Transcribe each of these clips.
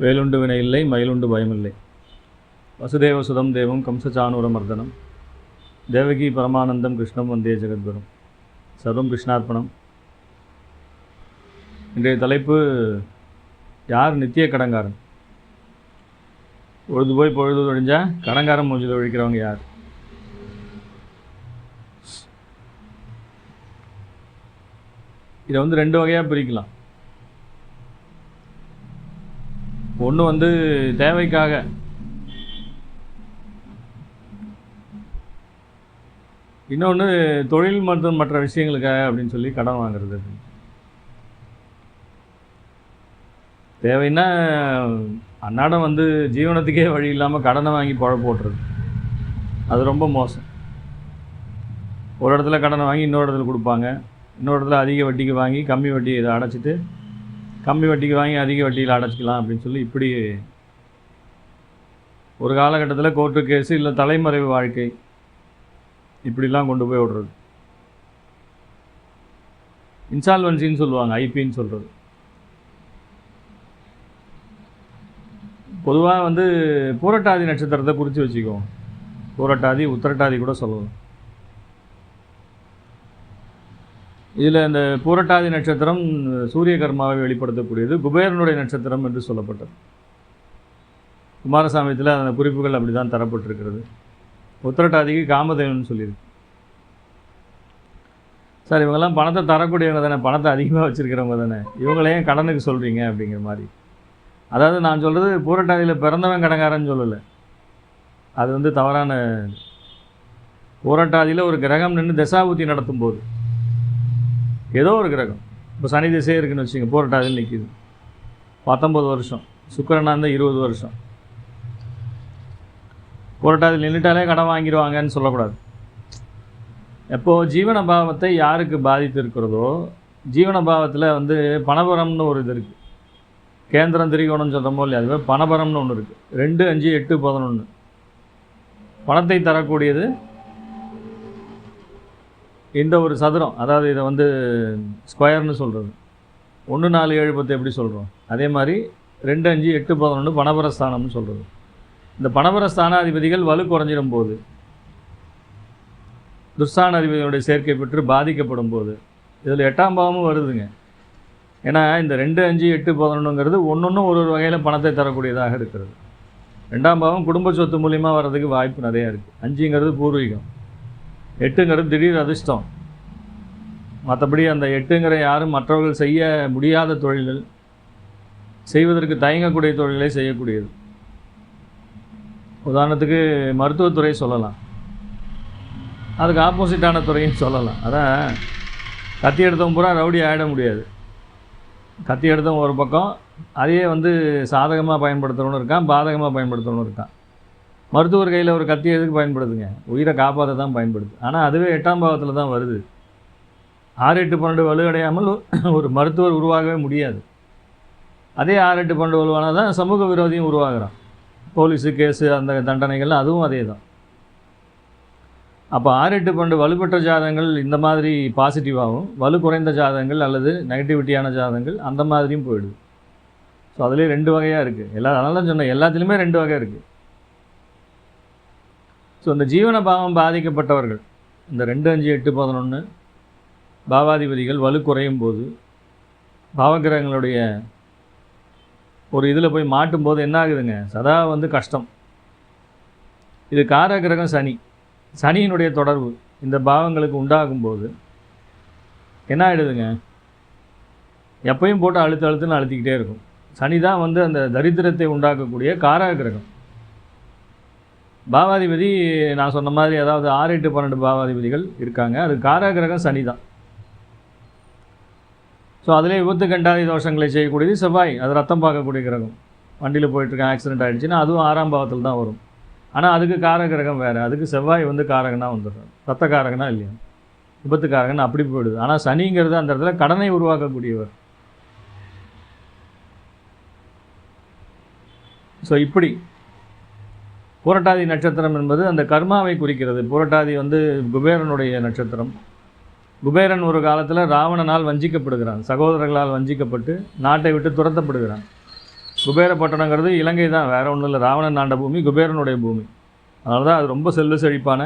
வேலுண்டு வினை இல்லை மயிலுண்டு பயமில்லை வசுதேவ சுதம் தேவம் கம்சச்சானூர மர்தனம் தேவகி பரமானந்தம் கிருஷ்ணம் வந்தே ஜெகத்குரும். சர்வம் கிருஷ்ணார்ப்பணம். இன்றைய தலைப்பு யார் நித்திய கடங்காரன்? பொழுது போய் பொழுது ஒழிஞ்சால் கடங்காரன் மூஞ்சில் ஒழிக்கிறவங்க யார்? இதை வந்து ரெண்டு வகையாக பிரிக்கலாம். ஒன்று வந்து தேவைக்காக. இன்னொன்று தொழில் மற்றும் மற்ற விஷயங்களுக்காக அப்படின்னு சொல்லி கடன் வாங்குறது. தேவைன்னா அன்னாடம் வந்து ஜீவனத்துக்கே வழி இல்லாமல் கடனை வாங்கி பழப்பு போட்டுறது அது ரொம்ப மோசம். ஒரு இடத்துல கடனை வாங்கி இன்னொரு இடத்துல கொடுப்பாங்க. இன்னொரு இடத்துல அதிக வட்டிக்கு வாங்கி கம்மி வட்டியை இதை அடைச்சிட்டு கம்மி வட்டிக்கு வாங்கி அதிக வட்டியில் அடைச்சிக்கலாம் அப்படின்னு சொல்லி இப்படி ஒரு காலகட்டத்தில் கோர்ட்டு கேஸு இல்லை தலைமறைவு வாழ்க்கை இப்படிலாம் கொண்டு போய் விடுறது. இன்சால்வன்சின்னு சொல்லுவாங்க ஐபின்னு சொல்கிறது பொதுவாக வந்து பூரட்டாதி நட்சத்திரத்தை குறித்து வச்சுக்குவோம் பூரட்டாதி உத்திரட்டாதி கூட சொல்லலாம். இதில் இந்த பூரட்டாதி நட்சத்திரம் சூரிய கர்மாவை வெளிப்படுத்தக்கூடியது குபேரனுடைய நட்சத்திரம் என்று சொல்லப்பட்டது. குமாரசாமியத்தில் அந்த குறிப்புகள் அப்படி தான் தரப்பட்டிருக்கிறது. உத்திரட்டாதிக்கு காமதேவன் சொல்லியிருக்கு. சார் இவங்கெல்லாம் பணத்தை தரக்கூடியவங்க தானே பணத்தை அதிகமாக வச்சுருக்கிறவங்க தானே. இவங்களையும் கடனுக்கு சொல்கிறீங்க அப்படிங்கிற மாதிரி. அதாவது நான் சொல்கிறது பூரட்டாதியில் பிறந்தவன் கடங்காரன்னு சொல்லலை. அது வந்து தவறான பூரட்டாதியில் ஒரு கிரகம் நின்று தசாபுத்தி நடத்தும் போது ஏதோ ஒரு கிரகம். இப்போ சனி திசையே இருக்குன்னு வச்சுங்க பூரட்டாதியில் நிற்கிது பத்தொம்பது வருஷம். சுக்கரனாக இருந்தால் இருபது வருஷம். பூரட்டாதியில் நின்றுட்டாலே கடன் வாங்கிடுவாங்கன்னு சொல்லக்கூடாது. எப்போது ஜீவன பாவத்தை யாருக்கு பாதித்து இருக்கிறதோ ஜீவன பாவத்தில் வந்து பணபரம்னு ஒரு இது இருக்குது கேந்திரம் திரிகோணம்னு சொல்கிறோமோ இல்லையா அதுவே பணபரம்னு ஒன்று இருக்குது ரெண்டு அஞ்சு எட்டு பதினொன்று பணத்தை தரக்கூடியது இந்த ஒரு சதுரம் அதாவது இதை வந்து ஸ்கொயர்னு சொல்கிறது ஒன்று நாலு ஏழு பத்து எப்படி சொல்கிறோம் அதே மாதிரி ரெண்டு அஞ்சு எட்டு பதினொன்று பணபரஸ்தானம்னு சொல்கிறது இந்த பணபர ஸ்தானாதிபதிகள் வலு குறைஞ்சிடும் போது துர்ஸ்தானாதிபதிகளுடைய சேர்க்கை பெற்று பாதிக்கப்படும் போது இதில் எட்டாம் பாவமும் வருதுங்க. ஏன்னா இந்த ரெண்டு அஞ்சு எட்டு பதினொன்றுங்கிறது ஒன்று ஒரு ஒரு வகையில் பணத்தை தரக்கூடியதாக இருக்கிறது. ரெண்டாம் பாவம் குடும்ப சொத்து மூலியமாக வர்றதுக்கு வாய்ப்பு நிறையா இருக்குது அஞ்சுங்கிறது பூர்வீகம். எட்டுங்கிறது திடீர் அதிர்ஷ்டம். மற்றபடி அந்த எட்டுங்கிற யாரும் மற்றவர்கள் செய்ய முடியாத தொழில்கள் செய்வதற்கு தயங்கக்கூடிய தொழிலை செய்யக்கூடியது. உதாரணத்துக்கு மருத்துவத்துறை சொல்லலாம். அதுக்கு ஆப்போசிட்டான துறையும் சொல்லலாம். அதான் கத்தி எடுத்தவன் பூரா ரவுடி ஆகிட முடியாது. கத்தி எடுத்தவன் ஒரு பக்கம் அதையே வந்து சாதகமாக பயன்படுத்துகிறவனும் இருக்கான் பாதகமாக பயன்படுத்துகிறவனும் இருக்கான். மருத்துவர் கையில் ஒரு கத்தி எதுக்கு பயன்படுத்துங்க உயிரை காப்பாற்ற தான் பயன்படுது. ஆனால் அதுவே எட்டாம் பாவத்தில் தான் வருது. ஆறு எட்டு பன்னெண்டு வலுவடையாமல் ஒரு மருத்துவர் உருவாகவே முடியாது. அதே ஆறு எட்டு பன்னெண்டு வலுவானால் தான் சமூக விரோதியும் உருவாகிறான். போலீஸு கேஸு அந்த தண்டனைகள்லாம் அதுவும் அதே தான். அப்போ ஆறு எட்டு பன்னெண்டு வலுப்பெற்ற ஜாதகங்கள் இந்த மாதிரி பாசிட்டிவாகவும் வலு குறைந்த ஜாதகங்கள் அல்லது நெகட்டிவிட்டியான ஜாதகங்கள் அந்த மாதிரியும் போயிடுது. ஸோ அதுலேயே ரெண்டு வகையாக இருக்குது எல்லா அதனால தான் சொன்னேன் எல்லாத்துலேயுமே ரெண்டு வகை இருக்குது ஸோ இந்த ஜீவன பாவம் பாதிக்கப்பட்டவர்கள் இந்த ரெண்டு அஞ்சு எட்டு பதினொன்று பாவாதிபதிகள் வலு குறையும் போது பாவகிரகங்களுடைய ஒரு இதில் போய் மாட்டும் போது என்ன ஆகுதுங்க? சதா வந்து கஷ்டம். இது காரகிரகம் சனி. சனியினுடைய தொடர்பு இந்த பாவங்களுக்கு உண்டாகும் போது என்ன ஆகிடுதுங்க எப்பயும் போட்டு அழுத்து அழுத்துன்னு அழுத்திக்கிட்டே இருக்கும். சனி தான் வந்து அந்த தரித்திரத்தை உண்டாக்கக்கூடிய காரகிரகம். பாவாதிபதி நான் சொன்ன மாதிரி அதாவது ஆறு எட்டு பன்னெண்டு பாவாதிபதிகள் இருக்காங்க. அது காரக கிரகம் சனி தான். ஸோ அதிலே விபத்து கண்டாதி தோஷங்களை செய்யக்கூடியது செவ்வாய். அது ரத்தம் பார்க்கக்கூடிய கிரகம். வண்டியில் போயிட்டுருக்கேன் ஆக்சிடென்ட் ஆகிடுச்சுன்னா அதுவும் ஆறாம் பாவத்தில் தான் வரும். ஆனால் அதுக்கு காரகிரகம் வேறு. அதுக்கு செவ்வாய் வந்து காரகனாக வந்துடுறாரு. ரத்த காரகனா இல்லையா? விபத்து காரகன் அப்படி போயிடுது. ஆனால் சனிங்கிறது அந்த இடத்துல கடனை உருவாக்கக்கூடியவர். ஸோ இப்படி. புரட்டாதி நட்சத்திரம் என்பது அந்த கர்மாவை குறிக்கிறது. புரட்டாதி வந்து குபேரனுடைய நட்சத்திரம். குபேரன் ஒரு காலத்தில் ராவணனால் வஞ்சிக்கப்படுகிறான். சகோதரர்களால் வஞ்சிக்கப்பட்டு நாட்டை விட்டு துரத்தப்படுகிறான். குபேரப்பட்டணங்கிறது இலங்கை தான். வேறு ஒன்றும் இல்லை. ராவணன் ஆண்ட பூமி குபேரனுடைய பூமி. அதனால தான் அது ரொம்ப செல்வ செழிப்பான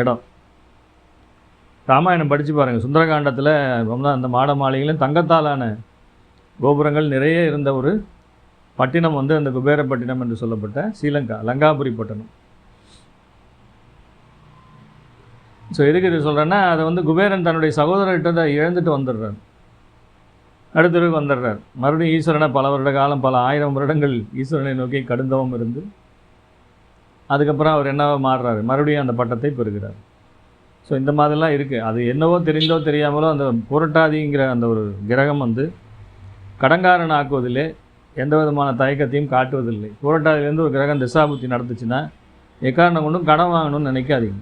இடம். ராமாயணம் படித்து பாருங்கள் சுந்தரகாண்டத்தில் ரொம்ப அந்த மாட மாளிகையிலும் தங்கத்தாலான கோபுரங்கள் நிறைய இருந்த ஒரு பட்டினம் வந்து அந்த குபேரப்பட்டினம் என்று சொல்லப்பட்ட ஸ்ரீலங்கா லங்காபுரி பட்டணம். ஸோ எதுக்கு இது சொல்கிறேன்னா அதை வந்து குபேரன் தன்னுடைய சகோதரர்கிட்ட அதை இழந்துட்டு வந்துடுறார். அடுத்தருக்கு வந்துடுறார். மறுபடியும் ஈஸ்வரனை பல வருட காலம் பல ஆயிரம் வருடங்கள் ஈஸ்வரனை நோக்கி கடுந்தவம் இருந்து அதுக்கப்புறம் அவர் என்னவோ மாறுறாரு. மறுபடியும் அந்த பட்டத்தை பெறுகிறார். ஸோ இந்த மாதிரிலாம் இருக்குது அது என்னவோ தெரிந்தோ தெரியாமலோ அந்த புரட்டாதிங்கிற அந்த ஒரு கிரகம் வந்து கடங்காரன் ஆக்குவதிலே எந்த விதமான தயக்கத்தையும் காட்டுவதில்லை. புரட்டாதிலேருந்து ஒரு கிரகம் திசாபுத்தி நடந்துச்சுன்னா எக்காரணம் கொண்டும் கடன் வாங்கணும்னு நினைக்காதீங்க.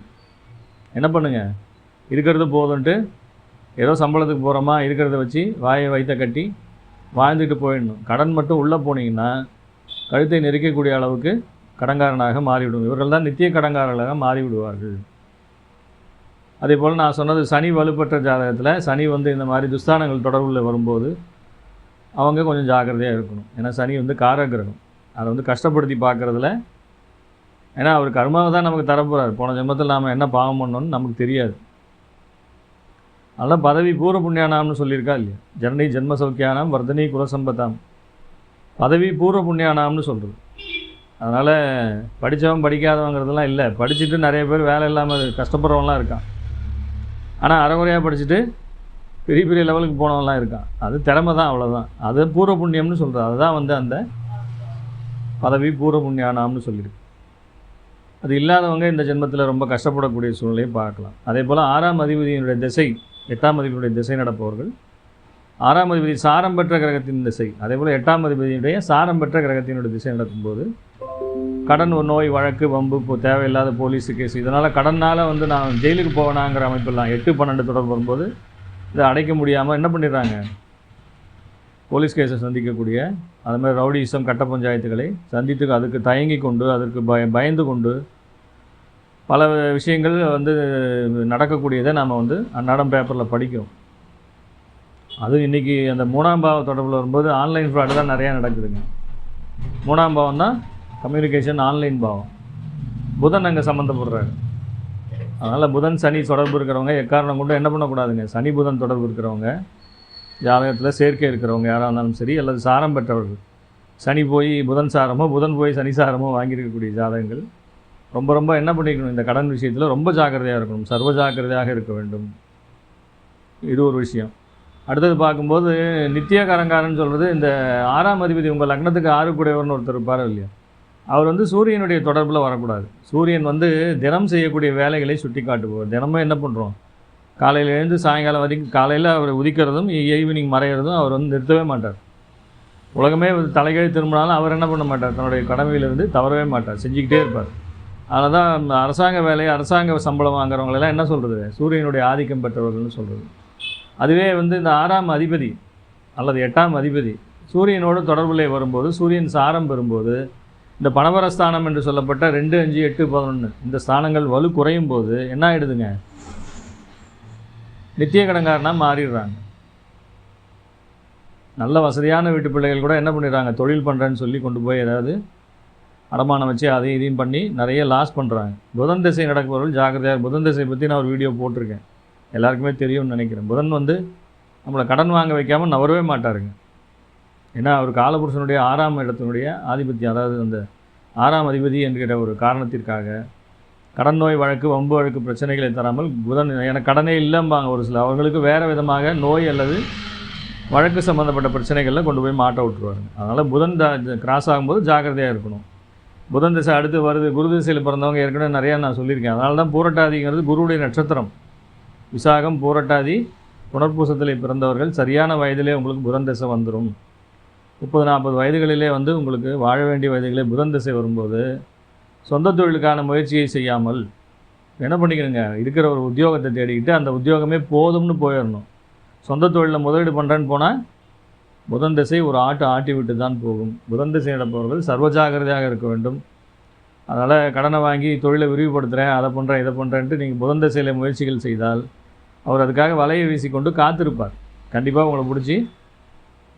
என்ன பண்ணுங்கள் இருக்கிறது போதுன்ட்டு ஏதோ சம்பளத்துக்கு போகிறோமா இருக்கிறத வச்சு வாயை வைத்த கட்டி வாழ்ந்துட்டு போயிடணும். கடன் மட்டும் உள்ளே போனீங்கன்னா கழுத்தை நெரிக்கக்கூடிய அளவுக்கு கடன்காரனாக மாறிவிடும் இவர்கள் தான் நித்திய கடங்காரர்களாக மாறிவிடுவார்கள். அதே போல் நான் சொன்னது சனி வலுப்பெற்ற ஜாதகத்தில் சனி வந்து இந்த மாதிரி துஸ்தானங்கள் தொடர்பில் வரும்போது அவங்க கொஞ்சம் ஜாக்கிரதையாக இருக்கணும். ஏன்னா சனி வந்து காரகிரகம். அதை வந்து கஷ்டப்படுத்தி பார்க்குறதுல ஏன்னா அவர் கர்மாவை தான் நமக்கு தரப்போகிறார் போன ஜென்மத்தில் நாம் என்ன பாவம் பண்ணோன்னு நமக்கு தெரியாது. அதனால் பதவி பூர்வ புண்ணியானாம்னு சொல்லியிருக்கா இல்லையா? ஜனனி ஜென்ம சௌக்கியானாம் வர்தனி குலசம்பத்தாம். பதவி பூர்வ புண்ணியானாம்னு சொல்கிறது அதனால் படித்தவன் படிக்காதவங்கிறதெல்லாம் இல்லை. படிச்சுட்டு நிறைய பேர் வேலை இல்லாமல் கஷ்டப்படுறவங்களாம் இருக்கான். ஆனால் அறகுறையாக படிச்சுட்டு பெரிய பெரிய லெவலுக்கு போனவன்லாம் இருக்கான். அது திறமை தான் அவ்வளோதான் அது பூர்வ புண்ணியம்னு சொல்கிறது அதுதான் வந்து அந்த பதவி பூர்வ புண்ணியானாம்னு சொல்லியிருக்கு அது இல்லாதவங்க இந்த ஜென்மத்தில் ரொம்ப கஷ்டப்படக்கூடிய சூழ்நிலையை பார்க்கலாம். அதே போல் ஆறாம் அதிபதியினுடைய திசை எட்டாம் அதிபதியுடைய திசை நடப்பவர்கள் ஆறாம் அதிபதி சாரம் பெற்ற கிரகத்தின் திசை அதே போல் எட்டாம் அதிபதியுடைய சாரம் பெற்ற கிரகத்தினுடைய திசை நடக்கும்போது கடன் ஒரு நோய் வழக்கு வம்பு இப்போ தேவையில்லாத போலீஸு கேஸ் இதனால் கடனால் வந்து நான் ஜெயிலுக்கு போவேனாங்கிற அமைப்பெல்லாம் எட்டு பன்னெண்டு தொடர்பு வரும்போது இதை அடைக்க முடியாமல் என்ன பண்ணிடுறாங்க? போலீஸ் கேஸை சந்திக்கக்கூடிய அது மாதிரி ரவுடிசம் கட்ட பஞ்சாயத்துகளை சந்தித்து அதுக்கு தயங்கி கொண்டு அதற்கு பய பயந்து கொண்டு பல விஷயங்கள் வந்து நடக்கக்கூடியதை நாம் வந்து அன்னாடம் பேப்பரில் படிக்கிறோம். அதுவும் இன்றைக்கி அந்த மூணாம் பாவம் தொடர்பில் வரும்போது ஆன்லைன் ஃப்ராடு தான் நிறையா நடக்குதுங்க. மூணாம் பாவம் தான் கம்யூனிகேஷன் ஆன்லைன் பாவம். புதன் அங்கே சம்மந்தப்படுறாரு. அதனால் புதன் சனி தொடர்பு இருக்கிறவங்க எக்காரணம் கொண்டு என்ன பண்ணக்கூடாதுங்க? சனி புதன் தொடர்பு இருக்கிறவங்க ஜாதகத்தில் சேர்க்கை இருக்கிறவங்க யாராக இருந்தாலும் சரி அல்லது சாரம் பெற்றவர்கள். சனி போய் புதன் சாரமோ புதன் போய் சனி சாரமோ வாங்கியிருக்கக்கூடிய ஜாதகங்கள். ரொம்ப ரொம்ப என்ன பண்ணிக்கணும்? இந்த கடன் விஷயத்தில் ரொம்ப ஜாக்கிரதையாக இருக்கணும். சர்வ ஜாக்கிரதையாக இருக்க வேண்டும். இது ஒரு விஷயம். அடுத்தது பார்க்கும்போது நித்தியகாரங்காரன்னு சொல்கிறது இந்த ஆறாம் அதிபதி உங்கள் லக்னத்துக்கு ஆறு கூடையவர்னு ஒருத்தர் இருப்பார் இல்லையா? அவர் வந்து சூரியனுடைய தொடர்பில் வரக்கூடாது. சூரியன் வந்து தினம் செய்யக்கூடிய வேலைகளை சுட்டி காட்டுவார் தினமும் என்ன பண்ணுறோம் காலையில் எழுந்து சாயங்காலம் வரைக்கும் காலையில் அவர் உதிக்கிறதும் ஈவினிங் மறைகிறதும் அவர் வந்து நிறுத்தவே மாட்டார். உலகமே தலைகீழ் திரும்பினாலும் அவர் என்ன பண்ண மாட்டார்? தன்னுடைய கடமையிலிருந்து தவறவே மாட்டார். செஞ்சுக்கிட்டே இருப்பார். அதனால் தான் அரசாங்க வேலை அரசாங்க சம்பளம் வாங்குறவங்களெல்லாம் என்ன சொல்கிறது சூரியனுடைய ஆதிக்கம் பெற்றவர்கள்னு சொல்கிறது அதுவே வந்து இந்த ஆறாம் அதிபதி அல்லது எட்டாம் அதிபதி சூரியனோடு தொடர்புலே வரும்போது சூரியன் சாரம் பெறும்போது இந்த பணவர ஸ்தானம் என்று சொல்லப்பட்ட ரெண்டு அஞ்சு எட்டு பதினொன்று இந்த ஸ்தானங்கள் வலு குறையும் போது என்ன ஆகிடுதுங்க நித்திய கடங்காரனாக மாறிடுறாங்க. நல்ல வசதியான வீட்டு பிள்ளைகள் கூட என்ன பண்ணிடுறாங்க? தொழில் பண்ணுறேன்னு சொல்லி கொண்டு போய் ஏதாவது அடமானம் வச்சு அதையும் இதையும் பண்ணி நிறைய லாஸ் பண்ணுறாங்க புதன் திசை நடப்பவர்கள் ஜாக்கிரதையாக புதன் திசை பற்றி நான் ஒரு வீடியோ போட்டிருக்கேன். எல்லாருக்குமே தெரியும்னு நினைக்கிறேன். புதன் வந்து நம்மளை கடன் வாங்க வைக்காமல் நவரவே மாட்டாருங்க. ஏன்னா அவர் காலபுருஷனுடைய ஆறாம் இடத்தினுடைய ஆதிபத்தியம் அதாவது அந்த ஆறாம் அதிபதி என்கிற ஒரு காரணத்திற்காக கடன் நோய் வழக்கு வம்பு வழக்கு பிரச்சனைகளை தராமல் புதன் எனக்கு கடனே இல்லைம்பாங்க ஒரு சில அவர்களுக்கு வேறு விதமாக நோய் அல்லது வழக்கு சம்மந்தப்பட்ட பிரச்சனைகளில் கொண்டு போய் மாட்ட விட்டுருவாங்க அதனால் புதன் கிராஸ் ஆகும்போது ஜாக்கிரதையாக இருக்கணும். புதன் திசை அடுத்து வருது குரு திசையில் பிறந்தவங்க ஏற்கனவே நிறையா நான் சொல்லியிருக்கேன். அதனால தான் பூரட்டாதிங்கிறது குருவுடைய நட்சத்திரம். விசாகம் பூரட்டாதி புனர்பூசத்தில் பிறந்தவர்கள் சரியான வயதிலே உங்களுக்கு புதன் திசை வந்துடும் முப்பது நாற்பது வயதுகளிலே வந்து உங்களுக்கு வாழ வேண்டிய வயதுகளே புதன் திசை வரும்போது சொந்த தொழிலுக்கான முயற்சியை செய்யாமல் என்ன பண்ணிக்கணுங்க? இருக்கிற ஒரு உத்தியோகத்தை தேடிக்கிட்டு அந்த உத்தியோகமே போதும்னு போயிடணும். சொந்த தொழிலில் முதலீடு பண்ணுறேன்னு போனால் புதன் திசை ஒரு ஆட்டு ஆட்டி விட்டு தான் போகும். புதன் திசை நடப்பவர்கள் சர்வஜாகிரதையாக இருக்க வேண்டும். அதனால் கடனை வாங்கி தொழிலை விரிவுபடுத்துகிறேன் அதை பண்ணுறேன் இதை பண்ணுறேன்ட்டு நீங்கள் புதன் திசையில் முயற்சிகள் செய்தால் அவர் அதுக்காக வலையை வீசிக்கொண்டு காத்திருப்பார். கண்டிப்பாக உங்களை பிடிச்சி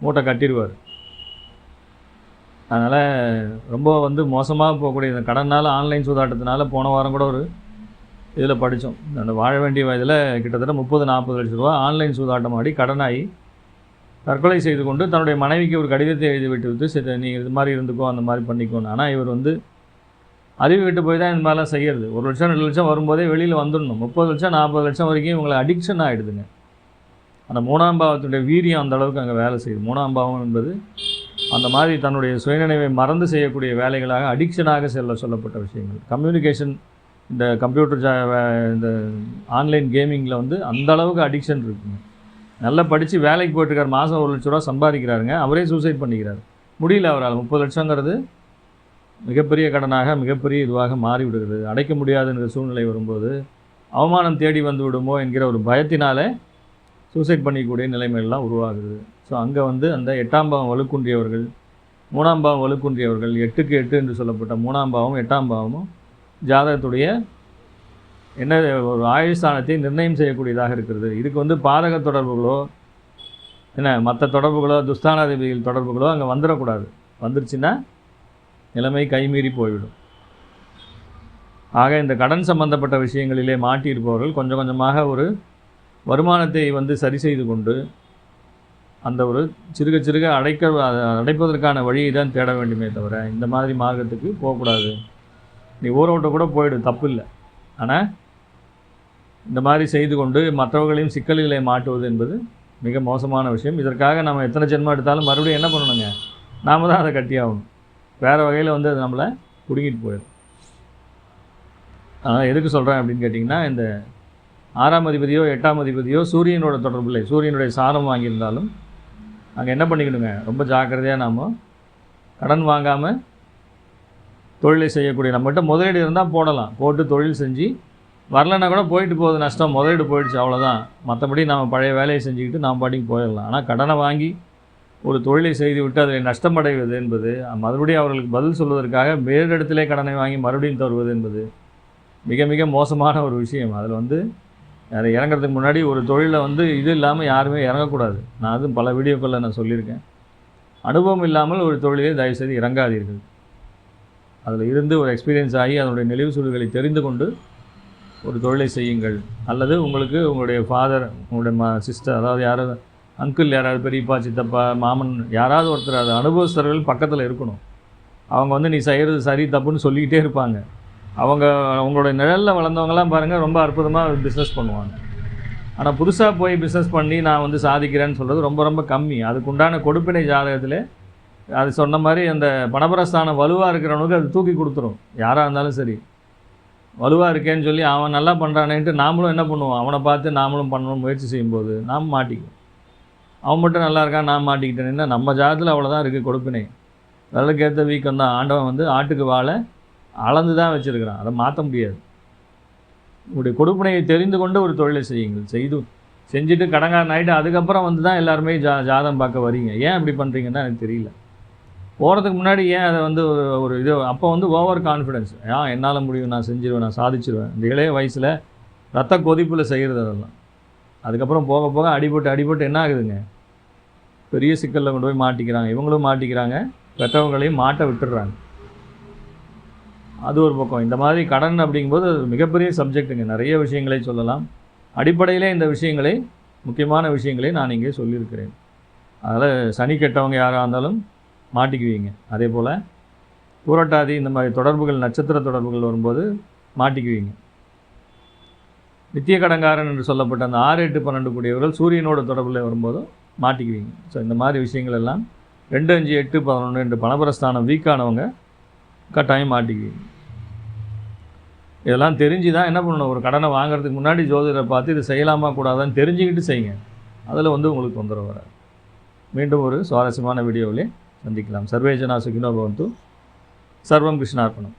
மூட்டை கட்டிடுவார். அதனால் ரொம்ப வந்து மோசமாக போகக்கூடிய இந்த கடனால் ஆன்லைன் சூதாட்டத்தினால போன வாரம் கூட ஒரு இதில் படித்தோம் அந்த வாழ வேண்டிய வயதில் கிட்டத்தட்ட முப்பது நாற்பது லட்ச ரூபா ஆன்லைன் சூதாட்டம் ஆடி கடனாகி தற்கொலை செய்து கொண்டு தன்னுடைய மனைவிக்கு ஒரு கடிதத்தை எழுதி விட்டு விட்டு சரி நீ இது மாதிரி இருந்துக்கோ அந்த மாதிரி பண்ணிக்கோன்னு. ஆனால் இவர் வந்து அறிவு விட்டு போய் தான் இந்த மாதிரிலாம் செய்கிறது ஒரு லட்சம் ரெண்டு லட்சம் வரும்போதே வெளியில் வந்துடணும். முப்பது லட்சம் நாற்பது லட்சம் வரைக்கும் இவங்களை அடிக்ஷன் ஆகிடுதுங்க அந்த மூணாம் பாவத்துடைய வீரியம் அந்த அளவுக்கு அங்கே வேலை செய்யுது. மூணாம் பாவம் என்பது அந்த மாதிரி தன்னுடைய சுயநினைவை மறந்து செய்யக்கூடிய வேலைகளாக அடிக்ஷனாக செல்ல சொல்லப்பட்ட விஷயங்கள். கம்யூனிகேஷன் இந்த கம்ப்யூட்டர் ஜா இந்த ஆன்லைன் கேமிங்கில் வந்து அந்த அளவுக்கு அடிக்ஷன் இருக்குங்க. நல்லா படித்து வேலைக்கு போயிட்டுருக்கார் மாதம் ஒரு லட்ச ரூபா சம்பாதிக்கிறாருங்க. அவரே சூசைட் பண்ணிக்கிறார். முடியல அவரால். முப்பது லட்சங்கிறது மிகப்பெரிய கடனாக மிகப்பெரிய இதுவாக மாறிவிடுகிறது. அடைக்க முடியாதுங்கிற சூழ்நிலை வரும்போது அவமானம் தேடி வந்து விடுமோ என்கிற ஒரு பயத்தினாலே சூசைட் பண்ணிக்கக்கூடிய நிலைமைகள்லாம் உருவாகுது. ஸோ அங்கே வந்து அந்த எட்டாம் பாவம் வலுக்குன்றியவர்கள் மூணாம் பாவம் வலுக்குன்றியவர்கள் எட்டுக்கு எட்டு என்று சொல்லப்பட்ட மூணாம் பாவம் எட்டாம் பாவமும் ஜாதகத்துடைய என்ன ஒரு ஆயுள் நிர்ணயம் செய்யக்கூடியதாக இருக்கிறது. இதுக்கு வந்து பாதக தொடர்புகளோ என்ன மற்ற தொடர்புகளோ துஸ்தானாதிபதிகள் தொடர்புகளோ அங்கே வந்துடக்கூடாது. வந்துருச்சுன்னா நிலைமை கைமீறி போய்விடும். ஆக இந்த கடன் சம்பந்தப்பட்ட விஷயங்களிலே மாட்டியிருப்பவர்கள் கொஞ்சம் கொஞ்சமாக ஒரு வருமானத்தை வந்து சரி செய்து கொண்டு அந்த ஒரு சிறுக சிறுக அடைக்க அடைப்பதற்கான வழியை தான் தேட வேண்டுமே தவிர இந்த மாதிரி மார்க்கத்துக்கு போகக்கூடாது. நீ ஊரை கூட போயிடு தப்பு இல்லை ஆனால் இந்த மாதிரி செய்து கொண்டு மற்றவர்களையும் சிக்கல்களை மாட்டுவது என்பது மிக மோசமான விஷயம். இதற்காக நம்ம எத்தனை ஜென்மம் எடுத்தாலும் மறுபடியும் என்ன பண்ணணுங்க? நாம தான் அதை கட்டியாகணும். வேறு வகையில் வந்து அது நம்மளை பிடுங்கிட்டு போயிடும். அதனால் எதுக்கு சொல்கிறேன் அப்படின்னு கேட்டிங்கன்னா இந்த ஆறாம் அதிபதியோ எட்டாம் அதிபதியோ சூரியனோட தொடர்பு இல்லை. சூரியனுடைய சாரம் வாங்கியிருந்தாலும் அங்கே என்ன பண்ணிக்கணுங்க? ரொம்ப ஜாக்கிரதையாக நாம் கடன் வாங்காமல் தொழிலை செய்யக்கூடிய நம்மகிட்ட முதலீடு இருந்தால் போடலாம். போட்டு தொழில் செஞ்சு வரலன்னா கூட போயிட்டு போகுது நஷ்டம். முதலீடு போயிடுச்சு அவ்வளோதான் மற்றபடி நம்ம பழைய வேலையை செஞ்சுக்கிட்டு நாம் பாட்டிக்கு போயிடலாம். ஆனால் கடனை வாங்கி ஒரு தொழிலை செய்து விட்டு அதில் நஷ்டமடைவது என்பது மறுபடியும் அவர்களுக்கு பதில் சொல்வதற்காக வேறு இடத்திலே கடனை வாங்கி மறுபடியும் தருவது என்பது மிக மிக மோசமான ஒரு விஷயம். அதில் வந்து அதை இறங்குறதுக்கு முன்னாடி ஒரு தொழிலை வந்து இது இல்லாமல் யாருமே இறங்கக்கூடாது. நான் அதுவும் பல வீடியோக்களில் நான் சொல்லியிருக்கேன். அனுபவம் இல்லாமல் ஒரு தொழிலே தயவுசெய்து இறங்காதீர்கள். அதில் இருந்து ஒரு எக்ஸ்பீரியன்ஸ் ஆகி அதனுடைய நெளிவு சூழ்களை தெரிந்து கொண்டு ஒரு தொழிலை செய்யுங்கள். அல்லது உங்களுக்கு உங்களுடைய ஃபாதர் உங்களுடைய ம சிஸ்டர் அதாவது யாராவது அங்கிள் யாராவது பெரியப்பா சித்தப்பா மாமன் யாராவது ஒருத்தர் அது அனுபவஸ்தர்கள் பக்கத்தில் இருக்கணும். அவங்க வந்து நீ செய்கிறது சரி தப்புன்னு சொல்லிக்கிட்டே இருப்பாங்க. அவங்க அவங்களுடைய நிழலில் வளர்ந்தவங்கலாம் பாருங்கள் ரொம்ப அற்புதமாக பிஸ்னஸ் பண்ணுவாங்க. ஆனால் புதுசாக போய் பிஸ்னஸ் பண்ணி நான் வந்து சாதிக்கிறேன்னு சொல்கிறது ரொம்ப ரொம்ப கம்மி. அதுக்குண்டான கொடுப்பினை ஜாதகத்தில் அது சொன்ன மாதிரி அந்த பணபரஸ்தானம் வலுவாக இருக்கிறவனுக்கு அது தூக்கி கொடுத்துரும். யாராக இருந்தாலும் சரி. வலுவாக இருக்கேன்னு சொல்லி அவன் நல்லா பண்ணுறானேன்ட்டு நாமளும் என்ன பண்ணுவோம்? அவனை பார்த்து நாமளும் பண்ணணும் முயற்சி செய்யும்போது நாம் மாட்டிக்குவோம். அவன் மட்டும் நல்லா இருக்கான் நான் மாட்டிக்கிட்டேன்னா. நம்ம ஜாதத்தில் அவ்வளோதான் இருக்குது கொடுப்பினை. விரலுக்கேற்ற வீக்கம் தான் ஆண்டவன் வந்து ஆட்டுக்கு வாழை அளந்து தான் வச்சுருக்கிறான். அதை மாற்ற முடியாது. உங்களுடைய கொடுப்பினையை தெரிந்து கொண்டு ஒரு தொழிலை செய்யுங்கள். செய்து செஞ்சுட்டு கடங்காரன் ஆகிட்டு அதுக்கப்புறம் வந்து தான் எல்லாருமே ஜா ஜாதம் பார்க்க வரீங்க ஏன் இப்படி பண்ணுறீங்கன்னா எனக்கு தெரியல. போகிறதுக்கு முன்னாடி ஏன் அதை வந்து ஒரு ஒரு இது அப்போ வந்து ஓவர் கான்ஃபிடென்ஸ் ஆ என்னால் முடியும் நான் செஞ்சிருவேன் நான் சாதிச்சிருவேன். இந்த இளைய வயசில் ரத்த கொதிப்பில் செய்கிறது அதெல்லாம். அதுக்கப்புறம் போக போக அடிபட்டு அடிபட்டு என்ன ஆகுதுங்க? பெரிய சிக்கலில் கொண்டு போய் மாட்டிக்கிறாங்க. இவங்களும் மாட்டிக்கிறாங்க. பெற்றவங்களையும் மாட்ட விட்டுடுறாங்க. அது ஒரு பக்கம். இந்த மாதிரி கடன் அப்படிங்கும்போது அது மிகப்பெரிய சப்ஜெக்ட்டுங்க. நிறைய விஷயங்களை சொல்லலாம். அடிப்படையிலே இந்த விஷயங்களை முக்கியமான விஷயங்களை நான் இங்கே சொல்லியிருக்கிறேன். அதனால் சனி கெட்டவங்க யாராக இருந்தாலும் மாட்டிக்குவீங்க. அதே போல் பூரட்டாதி இந்த மாதிரி தொடர்புகள் நட்சத்திர தொடர்புகள் வரும்போது மாட்டிக்குவீங்க. நித்திய கடங்காரன் என்று சொல்லப்பட்ட அந்த ஆறு எட்டு பன்னெண்டு கூடியவர்கள் சூரியனோட தொடர்பில் வரும்போதும் மாட்டிக்குவீங்க. ஸோ இந்த மாதிரி விஷயங்கள் எல்லாம் ரெண்டு அஞ்சு எட்டு பதினொன்று ரெண்டு பணபரஸ்தானம் வீக்கானவங்க கட்டாயம் மாட்டிக்குவீங்க. இதெல்லாம் தெரிஞ்சு தான் என்ன பண்ணணும்? ஒரு கடனை வாங்குறதுக்கு முன்னாடி ஜோதிடரை பார்த்து இது செய்யலாமா கூடாதான்னு தெரிஞ்சுக்கிட்டு செய்யுங்க. அதில் வந்து உங்களுக்கு தொந்தரவு வராது. மீண்டும் ஒரு சுவாரஸ்யமான வீடியோவிலே சந்திக்கலாம். சர்வேஜனா சுகினோ பவந்து சர்வம் கிருஷ்ணார்ப்பணம்.